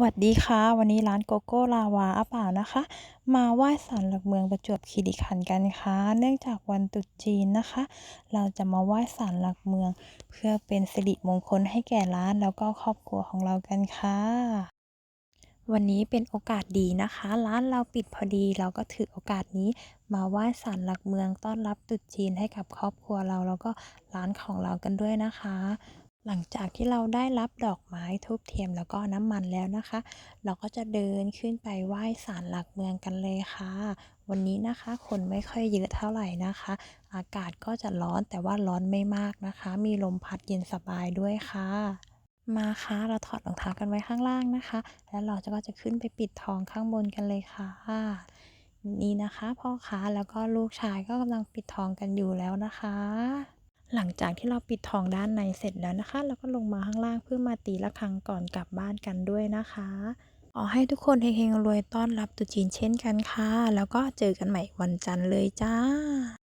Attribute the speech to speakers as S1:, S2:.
S1: วัสดีค่ะ วันนี้ร้านโกโก้ลาวาอาป่านะคะ มาไหว้ศาลหลักเมืองประจวบคีรีขันธ์กันค่ะ เนื่องจากวันตรุษจีนนะคะ เราจะมาไหว้ศาลหลักเมือง เพื่อเป็นสิริมงคลให้แก่ร้านแล้วก็ครอบครัวของเรากันค่ะ วันนี้เป็นโอกาสดีนะคะ ร้านเราปิดพอดีเราก็ถือโอกาสนี้ มาไหว้ศาลหลักเมืองต้อนรับตรุษจีนให้กับครอบครัวเราแล้วก็ร้านของเรากันด้วยนะคะ หลังจากที่เราได้รับดอกไม้ทูบเทียมแล้วก็น้ำมันแล้วนะคะ เราก็จะเดินขึ้นไปไหว้ศาลหลักเมืองกันเลยค่ะ วันนี้นะคะคนไม่ค่อยเยอะเท่าไหร่นะคะ อากาศก็จะร้อนแต่ว่าร้อนไม่มากนะคะ มีลมพัดเย็นสบายด้วยค่ะ มาค่ะเราถอดรองเท้ากันไว้ข้างล่างนะคะ แล้วเราจะก็จะขึ้นไปปิดทองข้างบนกันเลยค่ะนี่นะคะพ่อค้าแล้วก็ลูกชายก็กำลังปิดทองกันอยู่แล้วนะคะ หลังจากที่เราปิดทองด้านในเสร็จแล้วนะคะ เราก็ลงมาข้างล่างเพื่อมาตีระฆังก่อนกลับบ้านกันด้วยนะคะขอให้ทุกคนเฮงๆรวยต้อนรับตุจีนเช่นกันค่ะ แล้วก็เจอกันใหม่วันจันทร์เลยจ้า